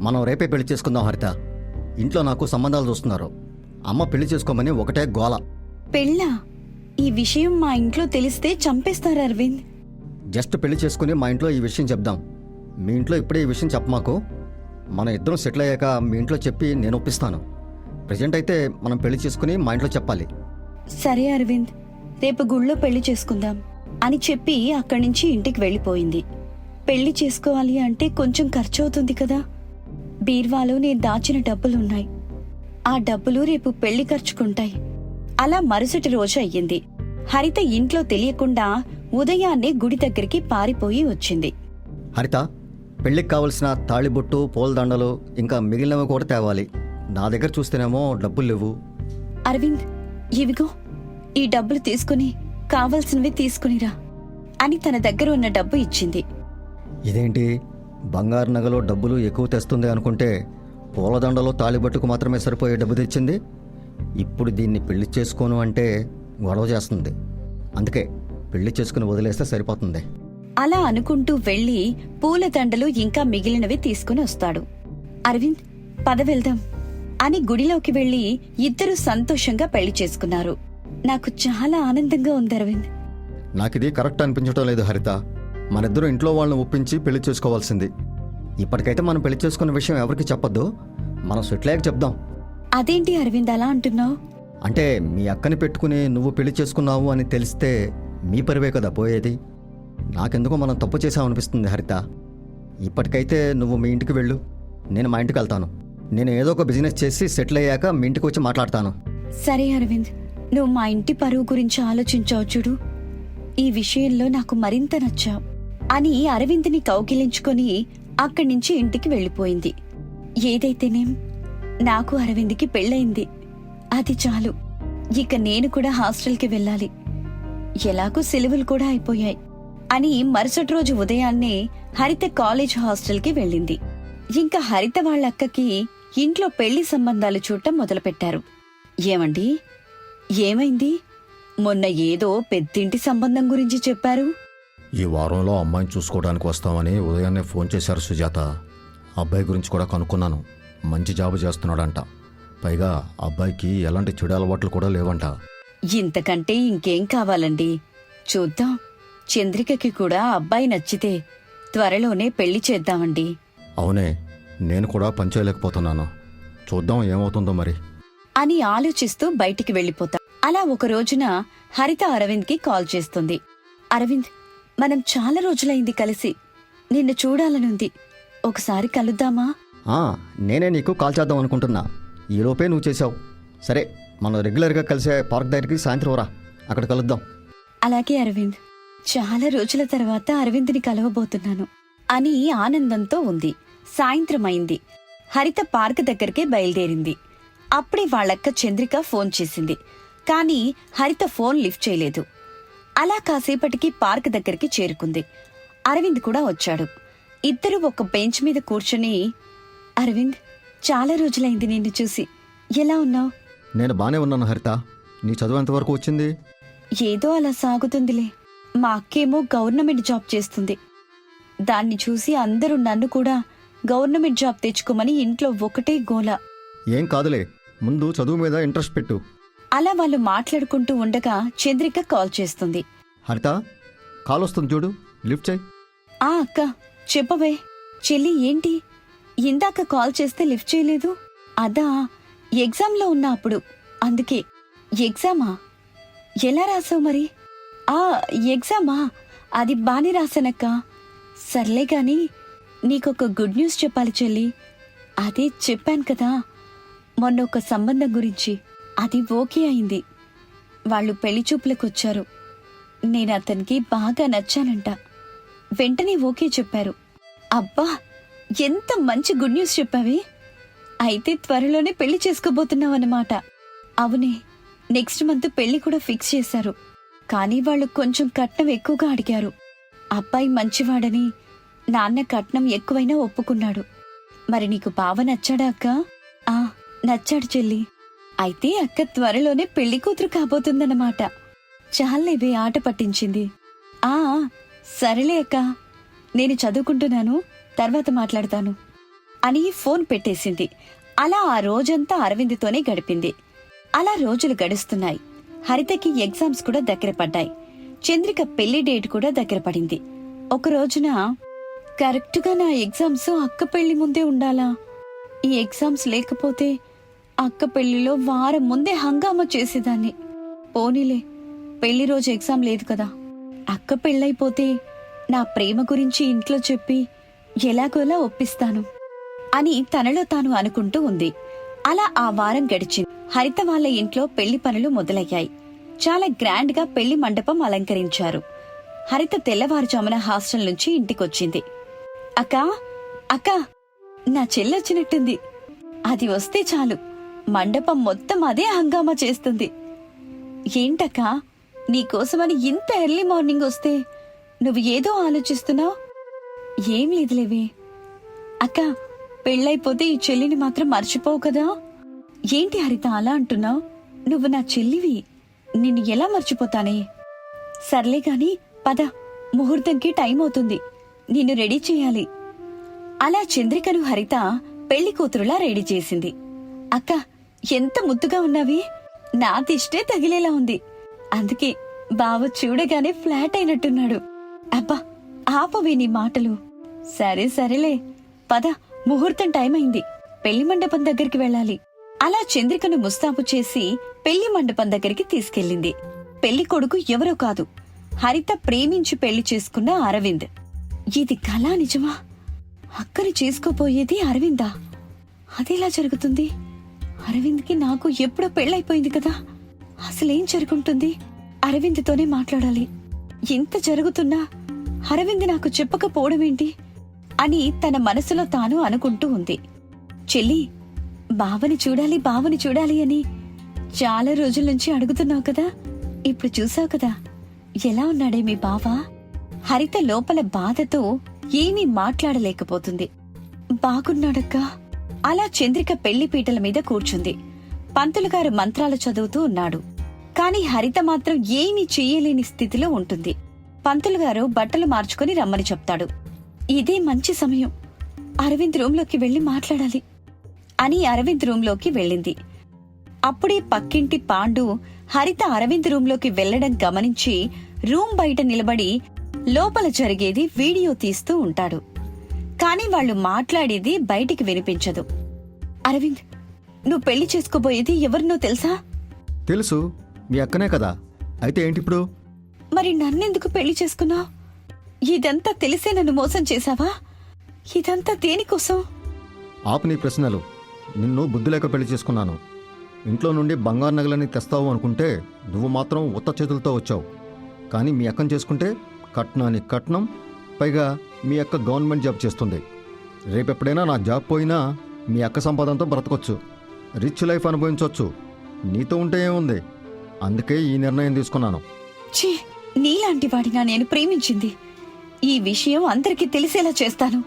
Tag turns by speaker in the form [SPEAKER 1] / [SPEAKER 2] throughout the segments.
[SPEAKER 1] మనం రేపే పెళ్ళి చేసుకుందాం హరిత. ఇంట్లో నాకు సంబంధాలు చూస్తున్నారు. అమ్మ పెళ్ళి చేసుకోమని ఒకటే గోల.
[SPEAKER 2] పెళ్ళా? ఈ విషయం మా ఇంట్లో తెలిస్తే చంపేస్తారు అరవింద్.
[SPEAKER 1] జస్ట్ పెళ్ళి చేసుకుని మా ఇంట్లో ఈ విషయం చెప్దాం. మీ ఇంట్లో ఇప్పుడే ఈ విషయం చెప్పమాకు మన ఇద్దరం సెటిల్ అయ్యాక మీ ఇంట్లో చెప్పి నేను ఒప్పిస్తాను. ప్రజెంట్ అయితే మనం పెళ్ళి చేసుకుని మా ఇంట్లో చెప్పాలి.
[SPEAKER 2] సరే అరవింద్. రేపు గుళ్ళో పెళ్ళి చేసుకుందాం అని చెప్పి అక్కడి నుంచి ఇంటికి వెళ్ళిపోయింది. పెళ్ళి చేసుకోవాలి అంటే కొంచెం ఖర్చు అవుతుంది కదా. బీర్వాలో నేను దాచిన డబ్బులున్నాయి. ఆ డబ్బులు రేపు పెళ్ళి ఖర్చుకుంటాయి. అలా మరుసటి రోజు అయ్యింది. హరిత ఇంట్లో తెలియకుండా ఉదయాన్నే గుడి దగ్గరికి పారిపోయి వచ్చింది.
[SPEAKER 1] హరిత పెళ్ళికి కావలసిన తాళిబొట్టు పూలదండలు ఇంకా మిగిలినవి కూడా తేవాలి. నా దగ్గర చూస్తేనేమో డబ్బులు లేవు.
[SPEAKER 2] అరవింద్ ఇవిగో. ఈ డబ్బులు తీసుకుని కావలసినవి తీసుకునిరా అని తన దగ్గర ఉన్న డబ్బు ఇచ్చింది.
[SPEAKER 1] ఇదేంటి? బంగారు నగలో డబ్బులు ఎక్కువ తెస్తుంది అనుకుంటే పూలదండలో తాళిబట్టుకు మాత్రమే సరిపోయే డబ్బు తెచ్చింది. ఇప్పుడు దీన్ని పెళ్ళి చేసుకోను అంటే గొడవ చేస్తుంది. అందుకే పెళ్ళి చేసుకుని వదిలేస్తే సరిపోతుంది.
[SPEAKER 2] అలా అనుకుంటూ వెళ్ళి పూల దండలు ఇంకా మిగిలినవి తీసుకుని వస్తాడు. అరవింద్ పద వెళ్దాం అని గుడిలోకి వెళ్ళి ఇద్దరు సంతోషంగా పెళ్ళి చేసుకున్నారు. నాకు చాలా ఆనందంగా ఉంది అరవింద్.
[SPEAKER 1] నాకిది కరెక్ట్ అనిపించడం లేదు హరిత. మనిద్దరూ ఇంట్లో వాళ్ళని ఒప్పించి పెళ్ళి చేసుకోవాల్సింది. ఇప్పటికైతే మనం పెళ్ళి చేసుకున్న విషయం ఎవరికి చెప్పొద్దు. మనం సెటిల్ చెప్దాం.
[SPEAKER 2] అదేంటి అరవింద్ అలా అంటున్నావు?
[SPEAKER 1] అంటే మీ అక్కని పెట్టుకుని నువ్వు పెళ్ళి చేసుకున్నావు అని తెలిస్తే మీ పరివే కదా పోయేది. నాకెందుకో మనం తప్పు చేసామనిపిస్తుంది హరిత. ఇప్పటికైతే నువ్వు మీ ఇంటికి వెళ్ళు. నేను మా ఇంటికి వెళ్తాను. నేను ఏదో ఒక బిజినెస్ చేసి సెటిల్ అయ్యాక మీ ఇంటికి వచ్చి మాట్లాడతాను.
[SPEAKER 2] సరే అరవింద్ నువ్వు మా ఇంటి పరువు గురించి ఆలోచించావు చూడు. ఈ విషయంలో నాకు మరింత నచ్చావు. అని అరవింద్ని కౌగిలించుకొని అక్కడి నుంచి ఇంటికి వెళ్ళిపోయింది. ఏదైతేనేం నాకు అరవింద్కి పెళ్ళయింది. అది చాలు. ఇక నేను కూడా హాస్టల్కి వెళ్ళాలి. ఎలాగో సెలవులు కూడా అయిపోయాయి అని మరుసటి రోజు ఉదయాన్నే హరిత కాలేజ్ హాస్టల్కి వెళ్ళింది. ఇంకా హరిత వాళ్ళ అక్కకి ఇంట్లో పెళ్ళి సంబంధాలు చూడటం మొదలుపెట్టారు. ఏమండి? ఏమైంది? మొన్న ఏదో పెద్దింటి సంబంధం గురించి చెప్పారు.
[SPEAKER 1] ఈ వారంలో అమ్మాయిని చూసుకోవడానికి వస్తామని ఉదయాన్నే ఫోన్ చేశారు సుజాత. అబ్బాయి గురించి కూడా కనుక్కున్నాను. మంచి జాబ్ చేస్తున్నాడంట. పైగా అబ్బాయికి ఎలాంటి చెడు అలవాట్లు కూడా లేవంట.
[SPEAKER 2] ఇంతకంటే ఇంకేం కావాలండి? చూద్దాం. చంద్రికకి కూడా అబ్బాయి నచ్చితే త్వరలోనే పెళ్ళి చేద్దామండి.
[SPEAKER 1] అవునే నేను కూడా పనిచేయలేకపోతున్నాను చూద్దాం ఏమవుతుందో మరి.
[SPEAKER 2] అని ఆలోచిస్తూ బయటికి వెళ్ళిపోతా. అలా ఒక రోజున హరిత అరవింద్కి కాల్ చేస్తుంది. అరవింద్ మనం చాలా రోజులైంది కలిసి. నిన్ను చూడాలనుంది. ఒకసారి కలుద్దామా?
[SPEAKER 1] ఆ, నేనే నీకు కాల్ చేద్దాం అనుకుంటున్నా. ఈలోపే నువ్వు చేసావు సరే మనం రెగ్యులర్గా కలిసే పార్క్ దగ్గరికి సాయంత్రం రా. అక్కడ కలుద్దాం.
[SPEAKER 2] అలాగే అరవింద్. చాలా రోజుల తర్వాత అరవింద్ని కలవబోతున్నాను. అని ఆనందంతో ఉంది. సాయంత్రం అయింది. హరిత పార్క్ దగ్గరికే బయలుదేరింది. అప్పుడే వాళ్ళక్క చంద్రిక ఫోన్ చేసింది. కానీ హరిత ఫోన్ లిఫ్ట్ చేయలేదు. అలా కాసేపటికి పార్క్ దగ్గరికి చేరుకుంది. అరవింద్ కూడా వచ్చాడు. ఇద్దరు ఒక బెంచ్ మీద కూర్చుని అరవింద్ చాలా రోజులైంది నిన్ను చూసి. ఎలా ఉన్నావు?
[SPEAKER 1] నేను బానే ఉన్నాను హరిత. నీ చదువు ఎంతవరకు వచ్చింది?
[SPEAKER 2] ఏదో అలా సాగుతుందిలే. మా అక్కేమో గవర్నమెంట్ జాబ్ చేస్తుంది. దాన్ని చూసి అందరూ నన్ను కూడా గవర్నమెంట్ జాబ్ తెచ్చుకోమని ఇంట్లో ఒకటే గోల.
[SPEAKER 1] ఏం కాదులే. ముందు చదువు మీద ఇంట్రెస్ట్ పెట్టు.
[SPEAKER 2] అలా వాళ్ళు మాట్లాడుకుంటూ ఉండగా చంద్రిక కాల్ చేస్తుంది.
[SPEAKER 1] హరిత కాల్ వస్తుంది చూడు. లిఫ్ట్ చేయి.
[SPEAKER 2] ఆ అక్క చెప్పవే. చెల్లి ఏంటి? ఇందాక కాల్ చేస్తే లిఫ్ట్ చేయలేదు? అదా ఎగ్జామ్లో ఉన్నా అప్పుడు అందుకే. ఎగ్జామా? ఎలా రాసావు మరి? ఆ ఎగ్జామా? అది బానే రాశానక్క. సర్లే గాని నీకొక గుడ్ న్యూస్ చెప్పాలి చెల్లి. అదే చెప్పాను కదా. మొన్న ఒక సంబంధం గురించి. అది ఓకే అయింది. వాళ్ళు పెళ్ళి చూపులకు వచ్చారు నేను అతనికి బాగా నచ్చానంట. వెంటనే ఓకే చెప్పారు. అబ్బా! ఎంత మంచి గుడ్ న్యూస్ చెప్పావే. అయితే త్వరలోనే పెళ్ళి చేసుకోబోతున్నావన్నమాట. అవునే నెక్స్ట్ మంత్ పెళ్ళి కూడా ఫిక్స్ చేశారు. కానీ వాళ్ళు కొంచెం కట్నం ఎక్కువగా అడిగారు. అబ్బాయి మంచివాడని నాన్న కట్నం ఎక్కువైనా ఒప్పుకున్నాడు. మరి నీకు బావ నచ్చాడా అక్క? ఆ నచ్చాడు చెల్లి. అయితే అక్క త్వరలోనే పెళ్ళి కూతురు కాబోతుందన్నమాట. చాలేవే ఆట పట్టించింది. ఆ సరేలే అక్క. నేను చదువుకుంటున్నాను తర్వాత మాట్లాడతాను. అని ఫోన్ పెట్టేసింది. అలా ఆ రోజంతా అరవింద్తోనే గడిపింది. అలా రోజులు గడుస్తున్నాయి. హరితకి ఎగ్జామ్స్ కూడా దగ్గర పడ్డాయి. చంద్రిక పెళ్ళి డేట్ కూడా దగ్గర పడింది. ఒక రోజున కరెక్ట్గా నా ఎగ్జామ్స్ అక్క పెళ్ళి ముందే ఉండాలా? ఈ ఎగ్జామ్స్ లేకపోతే అక్క పెళ్ళిలో వారం ముందే హంగామా చేసేదాన్ని. పోనీలే పెళ్ళి రోజు ఎగ్జామ్ లేదు కదా. అక్క పెళ్ళైపోతే నా ప్రేమ గురించి ఇంట్లో చెప్పి ఎలాగోలా ఒప్పిస్తాను అని తనలో తాను అనుకుంటూ ఉంది. అలా ఆ వారం గడిచింది. హరిత వాళ్ళ ఇంట్లో పెళ్ళి పనులు మొదలయ్యాయి. చాలా గ్రాండ్గా పెళ్ళి మండపం అలంకరించారు. హరిత తెల్లవారుజామున హాస్టల్ నుంచి ఇంటికొచ్చింది. అక్కా అక్కా నా చెల్లొచ్చినట్టుంది అది వస్తే చాలు. మండపం మొత్తం అదే హంగామా చేస్తుంది. ఏంటక్కా? నీకోసమని ఇంత ఎర్లీ మార్నింగ్ వస్తే నువ్వు ఏదో ఆలోచిస్తున్నావు? ఏం లేదులేవే. అక్క పెళ్ళైపోతే ఈ చెల్లిని మాత్రం మర్చిపోవు కదా? ఏంటి హరిత అలా అంటున్నావు? నువ్వు నా చెల్లివి. నిన్ను ఎలా మర్చిపోతానే? సర్లే గాని పద. ముహూర్తంకి టైం అవుతుంది. నిన్ను రెడీ చేయాలి. అలా చంద్రికను హరిత పెళ్ళి కూతురులా రెడీ చేసింది. అక్క ఎంత ముద్దుగా ఉన్నావి? నా దిష్టే తగిలేలా ఉంది. అందుకే బావ చూడగానే ఫ్లాట్ అయినట్టున్నాడు. అబ్బా ఆపవే నీ మాటలు. సరే సరేలే. పద ముహూర్తం టైం అయింది. పెళ్ళి మండపం దగ్గరికి వెళ్ళాలి. అలా చంద్రికను ముస్తాబు చేసి పెళ్ళి మండపం దగ్గరికి తీసుకెళ్ళింది. పెళ్ళి కొడుకు ఎవరో కాదు. హరిత ప్రేమించి పెళ్ళి చేసుకున్న అరవింద్. ఇది కళా నిజమా? అక్కని చేసుకోపోయేది అరవిందా? అదేలా జరుగుతుంది? అరవింద్కి నాకు ఎప్పుడో పెళ్ళైపోయింది కదా. అసలేం జరుగుంటుంది? అరవింద్తోనే మాట్లాడాలి. ఇంత జరుగుతున్నా అరవింద్ నాకు చెప్పకపోవడమేంటి అని తన మనసులో తాను అనుకుంటూ ఉంది. చెల్లి బావని చూడాలి బావని చూడాలి అని చాలా రోజుల నుంచి అడుగుతున్నావు కదా. ఇప్పుడు చూసావు కదా. ఎలా ఉన్నాడే మీ బావ? హరిత లోపల బాధతో ఏమీ మాట్లాడలేకపోతుంది. బాగున్నాడక్కా? అలా చంద్రిక పెళ్ళి పీటల మీద కూర్చుంది. పంతులుగారు మంత్రాలు చదువుతూ ఉన్నాడు. కాని హరిత మాత్రం ఏమీ చెయ్యలేని స్థితిలో ఉంటుంది. పంతులుగారు బట్టలు మార్చుకుని రమ్మని చెప్తాడు. ఇదే మంచి సమయం. అరవింద్ రూంలోకి వెళ్ళి మాట్లాడాలి అని అరవింద్ రూంలోకి వెళ్ళింది. అప్పుడే పక్కింటి పాండు హరిత అరవింద్ రూంలోకి వెళ్ళడం గమనించి రూమ్ బయట నిలబడి లోపల జరిగేది వీడియో తీస్తూ ఉంటాడు. కాని వాళ్ళు మాట్లాడేది బయటికి వినిపించదు. అరవింద్ నువ్వు పెళ్ళి చేసుకోబోయేది ఎవరినో తెలుసా?
[SPEAKER 1] తెలుసు. మీ అక్కనే కదా. అయితే ఏంటి ఇప్పుడు
[SPEAKER 2] మరి నన్నెందుకు పెళ్ళి చేసుకున్నావు? ఇదంతా తెలిసే నన్ను మోసం చేశావా? ఇదంతా దేనికోసం?
[SPEAKER 1] ఆపు నీ ప్రశ్నలు. నిన్ను బుద్ధి లేక పెళ్ళి చేసుకున్నాను. ఇంట్లో నుండి బంగారు నగలని తెస్తావు అనుకుంటే నువ్వు మాత్రం ఉత్త చేతులతో వచ్చావు. కానీ మీ అక్కను చేసుకుంటే కట్నానికి కట్నం పైగా మీ అక్క గవర్నమెంట్ జాబ్ చేస్తుంది. రేపెప్పుడైనా నా జాబ్ పోయినా మీ అక్క సంపాదనతో బ్రతకొచ్చు. రిచ్ లైఫ్ అనుభవించవచ్చు నీతో ఉంటే ఏముంది? అందుకే ఈ నిర్ణయం తీసుకున్నాను.
[SPEAKER 2] ఛీ! నీలాంటి వాడినా నేను ప్రేమించింది. ఈ విషయం అందరికీ తెలిసేలా చేస్తాను.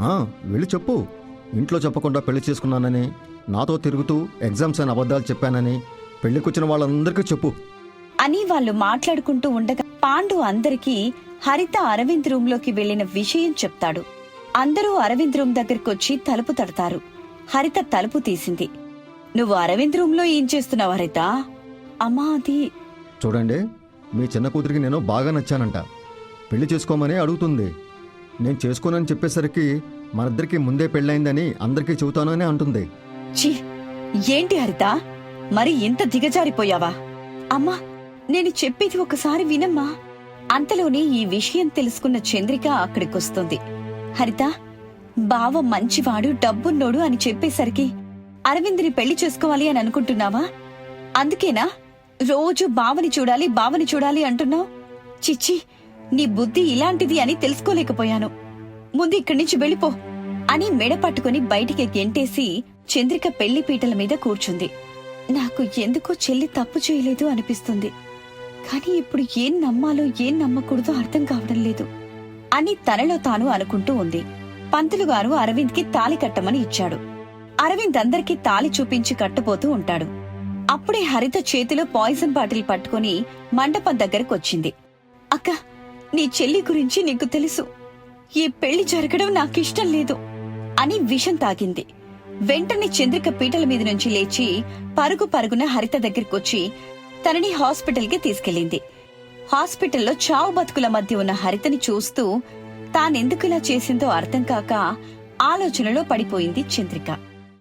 [SPEAKER 1] ఆ, వెళ్ళి చెప్పు. ఇంట్లో చెప్పకుండా పెళ్ళి చేసుకున్నానని నాతో తిరుగుతూ ఎగ్జామ్స్ అని అబద్ధాలు చెప్పానని పెళ్ళికొచ్చిన వాళ్ళందరికీ చెప్పు.
[SPEAKER 2] అని వాళ్ళు మాట్లాడుకుంటూ ఉండగా పాండు అందరికీ హరిత అరవింద్ రూమ్లోకి వెళ్ళిన విషయం చెప్తాడు. అందరూ అరవింద్ రూమ్ దగ్గరకొచ్చి తలుపు తడతారు. హరిత తలుపు తీసింది. నువ్వు అరవింద్ రూమ్లో ఏం చేస్తున్నావు హరిత? అమ్మా అది
[SPEAKER 1] చూడండి మీ చిన్న కూతురికి నేను బాగా నచ్చానంట. పెళ్ళి చేసుకోమని అడుగుతుంది. నేను చేసుకోనని చెప్పేసరికి మనిద్దరికి ముందే పెళ్ళైందని అందరికీ చెబుతానని అంటుంది.
[SPEAKER 2] ఛీ ఏంటి హరిత? మరి ఇంత దిగజారిపోయావా? అమ్మా నేను చెప్పేది ఒకసారి వినమ్మా. అంతలోనే ఈ విషయం తెలుసుకున్న చంద్రిక అక్కడికొస్తుంది. హరిత బావ మంచివాడు డబ్బున్నోడు అని చెప్పేసరికి అరవింద్ని పెళ్ళి చేసుకోవాలి అని అనుకుంటున్నావా? అందుకేనా? రోజు బావని చూడాలి బావని చూడాలి అంటున్నావు? చిచ్చి నీ బుద్ధి ఇలాంటిది అని తెలుసుకోలేకపోయాను. ముందు ఇక్కడి నుంచి వెళ్ళిపో అని మెడ పట్టుకుని బయటికి గెంటేసి చంద్రిక పెళ్ళి పీటల మీద కూర్చుంది. నాకు ఎందుకో చెల్లి తప్పు చేయలేదు అనిపిస్తుంది. కానీ ఇప్పుడు ఏం నమ్మాలో ఏం నమ్మకూడదో అర్థం కావడం లేదు. అని తనలో తాను అనుకుంటూ ఉంది. పంతులు గారు అరవింద్కి తాలి కట్టమని ఇచ్చాడు. అరవింద్ అందరికీ తాలి చూపించి కట్టబోతూ ఉంటాడు. అప్పుడే హరిత చేతిలో పాయిజన్ బాటిల్ పట్టుకుని మండపం దగ్గరకు వచ్చింది అక్క నీ చెల్లి గురించి నీకు తెలుసు. ఈ పెళ్ళి జరగడం నాకిష్టం లేదు అని విషం తాగింది. వెంటనే చంద్రిక పీటల మీద నుంచి లేచి పరుగు పరుగున హరిత దగ్గరికొచ్చి తనని హాస్పిటల్కి తీసుకెళ్ళింది. హాస్పిటల్లో చావు బతుకుల మధ్య ఉన్న హరితని చూస్తూ తానెందుకు ఇలా చేసిందో అర్థం కాక ఆలోచనలో పడిపోయింది చంద్రిక.